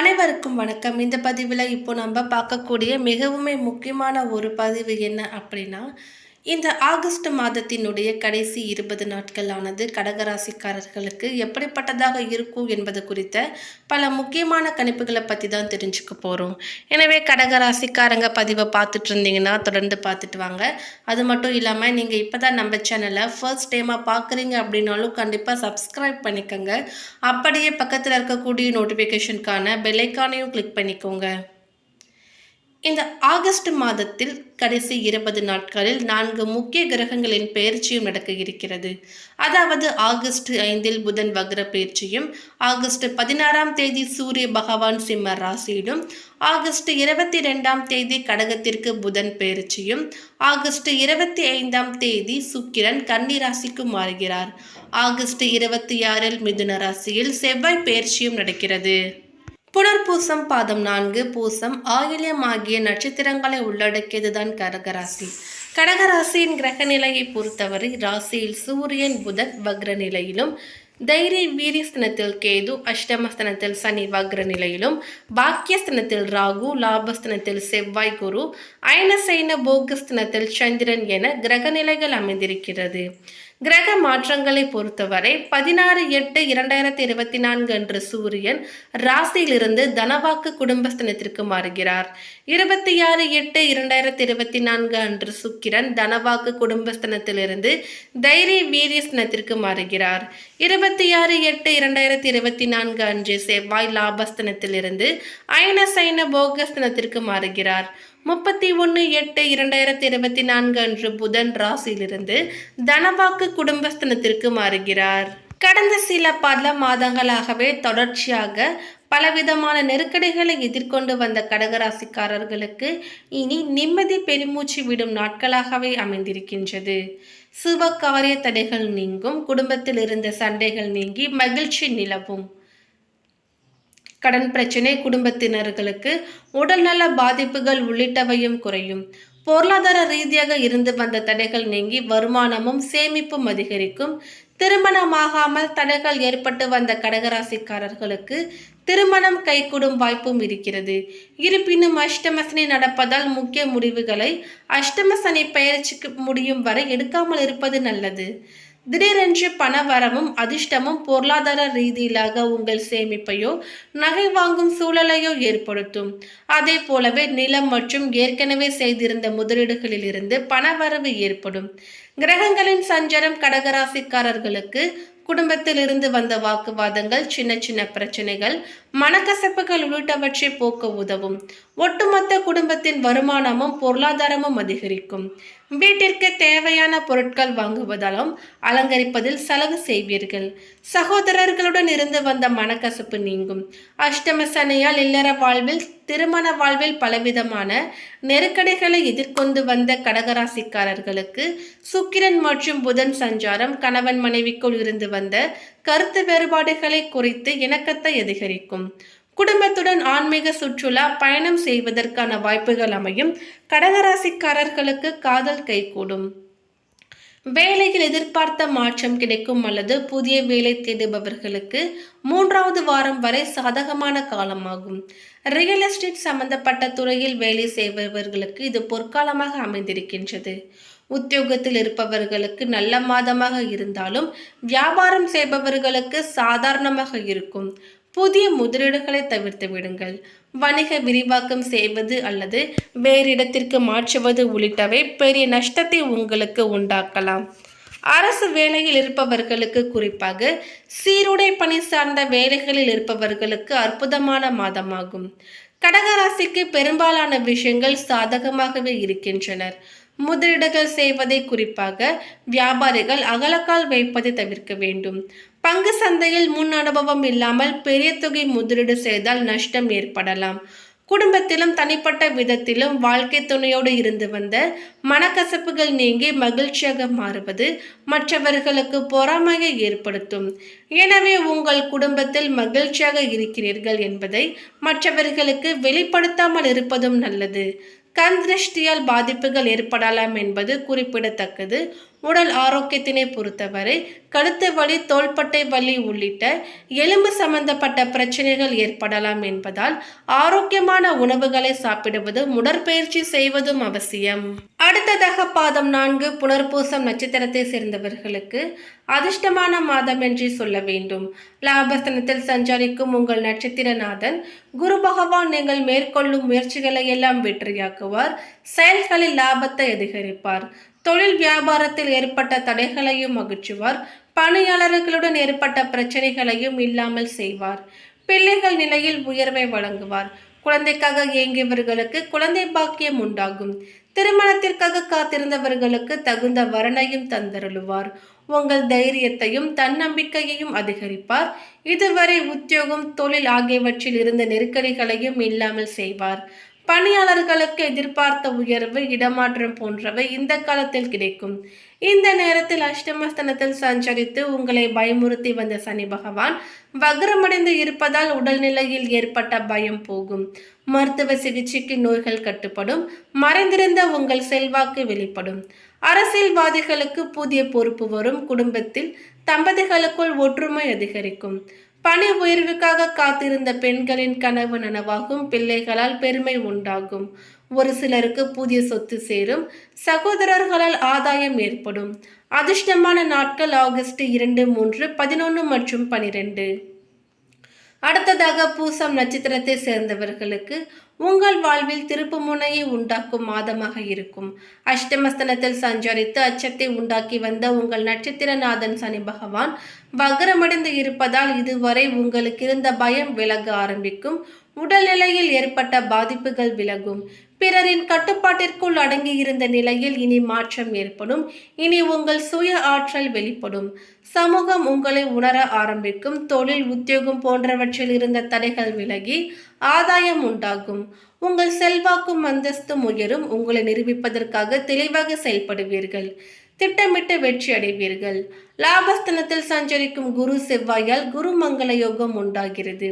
அனைவருக்கும் வணக்கம். இந்த பதிவில் இப்போ நம்ம பார்க்கக்கூடிய மிகவுமே முக்கியமான ஒரு பதிவு என்ன அப்படின்னா இந்த ஆகஸ்ட் மாதத்தினுடைய கடைசி இருபது நாட்களானது கடகராசிக்காரர்களுக்கு எப்படிப்பட்டதாக இருக்கும் என்பது குறித்த பல முக்கியமான கணிப்புகளை பற்றி தான் தெரிஞ்சுக்க போகிறோம் எனவே கடகராசிக்காரங்க பதிவை பார்த்துட்டு இருந்தீங்கன்னா தொடர்ந்து பார்த்துட்டு வாங்க. அது மட்டும் இல்லாமல் நீங்கள் இப்போ தான் நம்ம சேனலை ஃபர்ஸ்ட் டைமாக பார்க்குறீங்க அப்படின்னாலும் கண்டிப்பாக சப்ஸ்கிரைப் பண்ணிக்கோங்க. அப்படியே பக்கத்தில் இருக்கக்கூடிய நோட்டிஃபிகேஷனுக்கான பெல்லைக்கானையும் கிளிக் பண்ணிக்கோங்க. இந்த ஆகஸ்ட் மாதத்தில் கடைசி இருபது நாட்களில் நான்கு முக்கிய கிரகங்களின் பெயர்ச்சியும் நடக்க இருக்கிறது அதாவது ஆகஸ்ட் ஐந்தில் புதன் வக்ர பயிற்சியும் ஆகஸ்ட் பதினாறாம் தேதி சூரிய பகவான் சிம்ம ராசியிலும் ஆகஸ்ட் இருபத்தி ரெண்டாம் தேதி கடகத்திற்கு புதன் பயிற்சியும் ஆகஸ்ட் இருபத்தி ஐந்தாம் தேதி சுக்கிரன் கன்னி ராசிக்கு மாறுகிறார். ஆகஸ்ட் இருபத்தி ஆறில் மிதுன ராசியில் செவ்வாய் பயிற்சியும் நடக்கிறது. புனர்பூசம் பாதம் நான்கு பூசம் ஆயில்யம் ஆகிய நட்சத்திரங்களை உள்ளடக்கியதுதான் கடகராசி. கடகராசியின் கிரக நிலையை பொறுத்தவரை ராசியில் சூரியன் புதன் வக்ர நிலையிலும் தைரிய வீரியஸ்தனத்தில் கேது அஷ்டமஸ்தனத்தில் சனி வக்ர நிலையிலும் பாக்கியஸ்தனத்தில் ராகு லாபஸ்தனத்தில் செவ்வாய் குரு அயனசைன போகஸ்தனத்தில் சந்திரன் என கிரக நிலைகள் அமைந்திருக்கிறது. கிரக மாற்றங்களை பொறுத்தவரை பதினாறு எட்டு இரண்டாயிரத்தி இருபத்தி நான்கு அன்று சூரியன் ராசியிலிருந்து தனவாக்கு குடும்பஸ்தனத்திற்கு மாறுகிறார். இருபத்தி ஆறு எட்டு இரண்டாயிரத்தி இருபத்தி நான்கு அன்று சுக்கிரன் தனவாக்கு குடும்பஸ்தனத்திலிருந்து தைரிய வீரியஸ்தனத்திற்கு மாறுகிறார். இருபத்தி ஆறு எட்டு இரண்டாயிரத்தி இருபத்தி நான்கு அன்று செவ்வாய் லாபஸ்தனத்திலிருந்து அயனசைன போகஸ்தனத்திற்கு மாறுகிறார். முப்பத்தி ஒன்று எட்டு இரண்டாயிரத்தி இருபத்தி நான்கு அன்று புதன் ராசியிலிருந்து தனவாக்கு குடும்பஸ்தனத்திற்கு மாறுகிறார். கடந்த சில பல மாதங்களாகவே தொடர்ச்சியாக பலவிதமான நெருக்கடிகளை எதிர்கொண்டு வந்த கடகராசிக்காரர்களுக்கு இனி நிம்மதி பெருமூச்சு விடும் நாட்களாகவே அமைந்திருக்கின்றது. சுப காரிய தடைகள் நீங்கும் குடும்பத்தில் இருந்த சண்டைகள் நீங்கி மகிழ்ச்சி நிலவும். கடன் பிரச்சனை குடும்பத்தினர்களுக்கு உடல்நல பாதிப்புகள் உள்ளிட்டவையும் குறையும். பொருளாதார ரீதியாக இருந்து வந்த தடைகள் நீங்கி வருமானமும் சேமிப்பும் அதிகரிக்கும். திருமணமாகாமல் தடைகள் ஏற்பட்டு வந்த கடகராசிக்காரர்களுக்கு திருமணம் கைகூடும் வாய்ப்பும் இருக்கிறது. இருப்பினும் அஷ்டமசனி நடப்பதால் முக்கிய முடிவுகளை அஷ்டமசனி பயிற்சிக்கு முடியும் வரை எடுக்காமல் இருப்பது நல்லது. திடீரென்று பணவரமும் அதிர்ஷ்டமும் பொருளாதார ரீதியிலாக உங்கள் சேமிப்பையோ நகை வாங்கும் சூழலையோ ஏற்படுத்தும். அதே போலவே நிலம் மற்றும் ஏற்கனவே செய்திருந்த முதலீடுகளிலிருந்து பணவரவு ஏற்படும். கிரகங்களின் சஞ்சாரம் கடகராசிக்காரர்களுக்கு குடும்பத்தில் இருந்து வந்த வாக்குவாதங்கள் சின்ன சின்ன பிரச்சனைகள் மனக்கசப்புகள் உள்ளிட்டவற்றை போக்க உதவும். ஒட்டுமொத்த குடும்பத்தின் வருமானமும் பொருளாதாரமும் அதிகரிக்கும். வீட்டிற்கு தேவையான பொருட்கள் வாங்குவதாலும் அலங்கரிப்பதில் செலவு செய்வீர்கள். சகோதரர்களுடன் இருந்து வந்த மனக்கசப்பு நீங்கும். அஷ்டம சனையால் இல்லற வாழ்வில் திருமண வாழ்வில் பலவிதமான நெருக்கடிகளை எதிர்கொண்டு வந்த கடகராசிக்காரர்களுக்கு சுக்கிரன் மற்றும் புதன் சஞ்சாரம் கணவன் மனைவிக்குள் இருந்து வந்த கருத்து வேறுபாடுகளை குறித்து இணக்கத்தை அதிகரிக்கும். குடும்பத்துடன் ஆன்மீக சுற்றுலா பயணம் செய்வதற்கான வாய்ப்புகள் அமையும். கடகராசிக்காரர்களுக்கு காதல் கைகூடும். வேலையில் எதிர்பார்த்த மாற்றம் கிடைக்கும் அல்லது புதிய வேலை தேடுபவர்களுக்கு மூன்றாவது வாரம் வரை சாதகமான காலமாகும். ரியல் எஸ்டேட் சம்பந்தப்பட்ட துறையில் வேலை செய்பவர்களுக்கு இது பொற்காலமாக அமைந்திருக்கின்றது. உத்தியோகத்தில் இருப்பவர்களுக்கு நல்ல மாதமாக இருந்தாலும் வியாபாரம் செய்பவர்களுக்கு சாதாரணமாக இருக்கும். புதிய முதலீடுகளை தவிர்த்து விடுங்கள். வணிக விரிவாக்கம் செய்வது அல்லது வேறு இடத்திற்கு மாற்றுவது உள்ளிட்டவை பெரிய நஷ்டத்தை உங்களுக்கு உண்டாக்கலாம். அரசு வேலையில் இருப்பவர்களுக்கு குறிப்பாக சீருடை பணி சார்ந்த வேலைகளில் இருப்பவர்களுக்கு அற்புதமான மாதமாகும். கடகராசிக்கு பெரும்பாலான விஷயங்கள் சாதகமாகவே இருக்கின்றனர். முதலீடுகள் செய்வதை குறிப்பாக வியாபாரிகள் அகலக்கால் வைப்பதை தவிர்க்க வேண்டும். பங்கு சந்தையில் முன் அனுபவம் இல்லாமல் பெரிய தொகை முதலீடு செய்தால் நஷ்டம் ஏற்படலாம். குடும்பத்திலும் தனிப்பட்ட விதத்திலும் வாழ்க்கை துணையோடு இருந்து வந்த மனக்கசப்புகள் நீங்கி மகிழ்ச்சியாக மாறுவது மற்றவர்களுக்கு பொறாமையை ஏற்படுத்தும். எனவே உங்கள் குடும்பத்தில் மகிழ்ச்சியாக இருக்கிறீர்கள் என்பதை மற்றவர்களுக்கு வெளிப்படுத்தாமல் இருப்பதும் நல்லது. கண் திருஷ்டியால் பாதிப்புகள் ஏற்படலாம் என்பது குறிப்பிடத்தக்கது. உடல் ஆரோக்கியத்தினை பொறுத்தவரை கழுத்து வலி தோள்பட்டை வலி உள்ளிட்ட எலும்பு சம்பந்தப்பட்ட பிரச்சனைகள் ஏற்படலாம் என்பதால் ஆரோக்கியமான உணவுகளை சாப்பிடுவதும் உடற்பயிற்சி செய்வதும் அவசியம். அடுத்ததாக பாதம் நான்கு புனர்பூசம் நட்சத்திரத்தை சேர்ந்தவர்களுக்கு அதிர்ஷ்டமான மாதம் என்று சொல்ல வேண்டும். லாபஸ்தனத்தில் சஞ்சரிக்கும் உங்கள் நட்சத்திரநாதன் குரு பகவான் நீங்கள் மேற்கொள்ளும் முயற்சிகளை எல்லாம் வெற்றியாக்குவார். செயல்களில் லாபத்தை அதிகரிப்பார். தொழில் வியாபாரத்தில் ஏற்பட்ட தடைகளையும் அகற்றுவார் பணியாளர்களுடன் ஏற்பட்ட பிரச்சனைகளையும் இல்லாமல் செய்வார். பிள்ளைகள் நிலையில் உயர்வை வழங்குவார். குழந்தைக்காக இயங்கியவர்களுக்கு குழந்தை பாக்கியம் உண்டாகும். திருமணத்திற்காக காத்திருந்தவர்களுக்கு தகுந்த வரனையும் தந்தருளுவார். உங்கள் தைரியத்தையும் தன்னம்பிக்கையையும் அதிகரிப்பார். இதுவரை உத்தியோகம் தொழில் ஆகியவற்றில் இருந்த நெருக்கடிகளையும் இல்லாமல் செய்வார். பணியாளர்களுக்கு எதிர்பார்த்த உயர்வு இடமாற்றம் போன்றவை இந்த காலத்தில் கிடைக்கும். இந்த நேரத்தில் அஷ்டமஸ்தனத்தில் சஞ்சரித்து உங்களை பயமுறுத்தி வந்த சனி பகவான் வக்ரமடைந்து இருப்பதால் உடல்நிலையில் ஏற்பட்ட பயம் போகும். மருத்துவ சிகிச்சைக்கு நோய்கள் கட்டுப்படும் மறைந்திருந்த உங்கள் செல்வாக்கு வெளிப்படும். அரசியல்வாதிகளுக்கு புதிய பொறுப்பு வரும் குடும்பத்தில் தம்பதிகளுக்குள் ஒற்றுமை அதிகரிக்கும். பணி உயர்வுக்காக காத்திருந்த பெண்களின் கனவு நனவாகும் பிள்ளைகளால் பெருமை உண்டாகும். ஒரு சிலருக்கு புதிய சொத்து சேரும் சகோதரர்களால் ஆதாயம் ஏற்படும். அதிர்ஷ்டமான நாட்கள் ஆகஸ்ட் இரண்டு மூன்று பதினொன்று மற்றும் பனிரெண்டு. அடுத்ததாக பூசம் நட்சத்திரத்தை சேர்ந்தவர்களுக்கு உங்கள் வாழ்வில் திருப்பு முனையை உண்டாக்கும் மாதமாக இருக்கும். அஷ்டமஸ்தனத்தில் சஞ்சரித்து அச்சத்தை உண்டாக்கி வந்த உங்கள் நட்சத்திரநாதன் சனி பகவான் வக்ரமடைந்து இருப்பதால் இதுவரை உங்களுக்கு இருந்த பயம் விலக ஆரம்பிக்கும். உடல்நிலையில் ஏற்பட்ட பாதிப்புகள் விலகும். பிறரின் கட்டுப்பாட்டிற்குள் அடங்கியிருந்த நிலையில் இனி மாற்றம் ஏற்படும். இனி உங்கள் சுய ஆற்றல் வெளிப்படும். சமூகம் உங்களை உணர ஆரம்பிக்கும். தொழில் உத்தியோகம் போன்றவற்றில் இருந்த தடைகள் விலகி ஆதாயம் உண்டாகும். உங்கள் செல்வாக்கும் அந்தஸ்தும் உயரும். உங்களை நிரூபிப்பதற்காக தெளிவாக செயல்படுவீர்கள். திட்டமிட்டு வெற்றி அடைவீர்கள். லாபஸ்தனத்தில் சஞ்சரிக்கும் குரு செவ்வாயால் குரு மங்கள யோகம் உண்டாகிறது.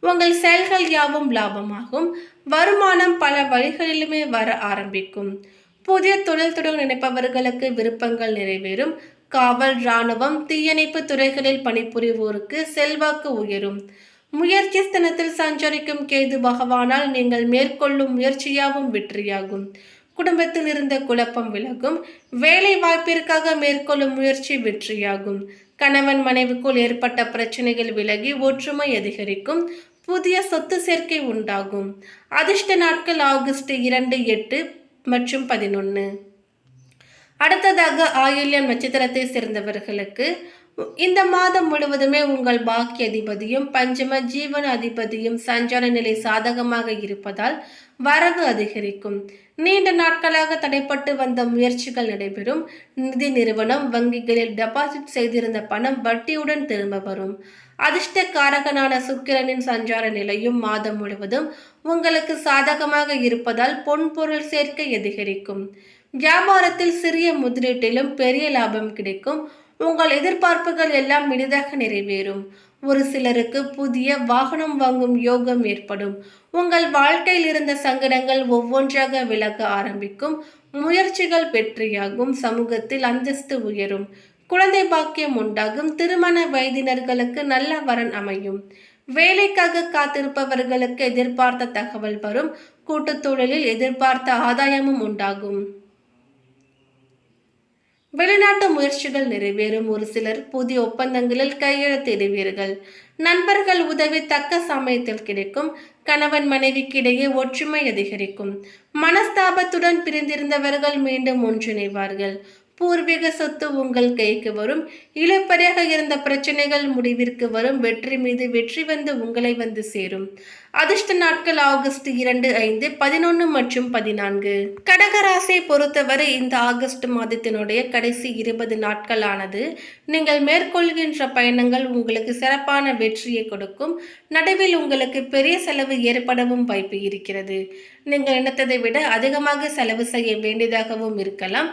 உங்கள் செயல்கள் யாவும் லாபமாகும். வருமானம் பல வழிகளிலுமே வர ஆரம்பிக்கும். புதிய தொழில் தொடங்க நினைப்பவர்களுக்கு விருப்பங்கள் நிறைவேறும். காவல் இராணுவம் தீயணைப்பு துறைகளில் பணிபுரிவோருக்கு செல்வாக்கு உயரும். முயற்சி ஸ்தனத்தில் சஞ்சரிக்கும் கேது பகவானால் நீங்கள் மேற்கொள்ளும் முயற்சியாகவும் வெற்றியாகும். குடும்பத்தில் இருந்த குழப்பம் விலகும். வேலை வாய்ப்பிற்காக மேற்கொள்ளும் முயற்சி வெற்றியாகும். கணவன் மனைவிக்குள் ஏற்பட்ட பிரச்சனைகள் விலகி ஒற்றுமை அதிகரிக்கும். புதிய சொத்து சேர்க்கை உண்டாகும். அதிர்ஷ்ட நாட்கள் ஆகஸ்ட் இரண்டு எட்டு மற்றும் பதினொன்று அடுத்ததாக ஆயுள்யம் நட்சத்திரத்தை சேர்ந்தவர்களுக்கு இந்த மாதம் முழுவதுமே உங்கள் பாக்கிய அதிபதியும் பஞ்சம ஜீவன அதிபதியும் சஞ்சார நிலை சாதகமாக இருப்பதால் வரவு அதிகரிக்கும். நீண்ட நாட்களாக தடைப்பட்டு வந்த முயற்சிகள் நடைபெறும். நிதி நிறுவனம் வங்கிகளில் டெபாசிட் செய்திருந்த பணம் வட்டியுடன் திரும்ப வரும். அதிர்ஷ்ட காரகனான சுக்கிரனின் சஞ்சார நிலையும் மாதம் முழுவதும் உங்களுக்கு சாதகமாக இருப்பதால் பொன்பொருள் சேர்க்கை அதிகரிக்கும். வியாபாரத்தில் சிறிய முதலீட்டிலும் பெரிய லாபம் கிடைக்கும். உங்கள் எதிர்பார்ப்புகள் எல்லாம் மினிதாக நிறைவேறும். ஒரு சிலருக்கு புதிய வாகனம் வாங்கும் யோகம் ஏற்படும். உங்கள் வாழ்க்கையில் இருந்த சங்கடங்கள் ஒவ்வொன்றாக விலக ஆரம்பிக்கும். முயற்சிகள் வெற்றியாகும். சமூகத்தில் அந்தஸ்து உயரும். குழந்தை பாக்கியம் உண்டாகும். திருமண வயதினர்களுக்கு நல்ல வரன் அமையும். வேலைக்காக காத்திருப்பவர்களுக்கு எதிர்பார்த்த தகவல் வரும். கூட்டுத் தொழிலில் எதிர்பார்த்த ஆதாயமும் உண்டாகும். வெளிநாட்டு முயற்சிகள் நிறைவேறும் ஒரு சிலர் புதிய ஒப்பந்தங்களில் கையெழுத்திடுவீர்கள் நண்பர்கள் உதவி தக்க சமயத்தில் கிடைக்கும் கணவன் மனைவிக்கிடையே ஒற்றுமை அதிகரிக்கும். மனஸ்தாபத்துடன் பிரிந்திருந்தவர்கள் மீண்டும் ஒன்றிணைவார்கள். பூர்வீக சொத்து உங்கள் கைக்கு வரும். இளப்பறையாக இருந்த பிரச்சனைகள் முடிவிற்கு வரும். வெற்றி மீது வெற்றி வந்து உங்களை வந்து சேரும். அதிர்ஷ்ட நாட்கள் ஆகஸ்ட் இரண்டு ஐந்து பதினொன்று மற்றும் பதினான்கு. கடகராசியை பொறுத்தவரை இந்த ஆகஸ்ட் மாதத்தினுடைய கடைசி இருபது நாட்களானது. நீங்கள் மேற்கொள்கின்ற பயணங்கள் உங்களுக்கு சிறப்பான வெற்றியை கொடுக்கும். நடுவில் உங்களுக்கு பெரிய செலவு ஏற்படவும் வாய்ப்பு இருக்கிறது. நீங்கள் நினைத்ததை விட அதிகமாக செலவு செய்ய வேண்டியதாகவும் இருக்கலாம்.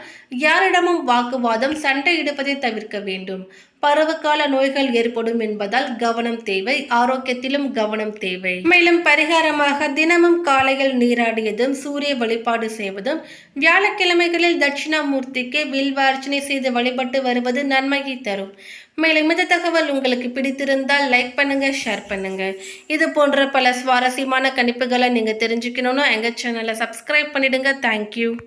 யாரிடமும் வாக்குவாதம் சண்டையிடுவதை தவிர்க்க வேண்டும். பருவகால நோய்கள் ஏற்படும் என்பதால் கவனம் தேவை. ஆரோக்கியத்திலும் கவனம் தேவை. மேலும் பரிகாரமாக தினமும் காலையில் நீராடியதும் சூரிய வழிபாடு செய்வதும் வியாழக்கிழமைகளில் தட்சிணாமூர்த்திக்கு வில்வார்ச்சனை செய்து வழிபட்டு வருவது நன்மையை தரும். மேலும் இந்த தகவல் உங்களுக்கு பிடித்திருந்தால் லைக் பண்ணுங்க ஷேர் பண்ணுங்க. இது போன்ற பல சுவாரஸ்யமான கணிப்புகளை நீங்க தெரிஞ்சுக்கணும்னா எங்க சேனலை சப்ஸ்கிரைப் பண்ணிடுங்க. தேங்க்யூ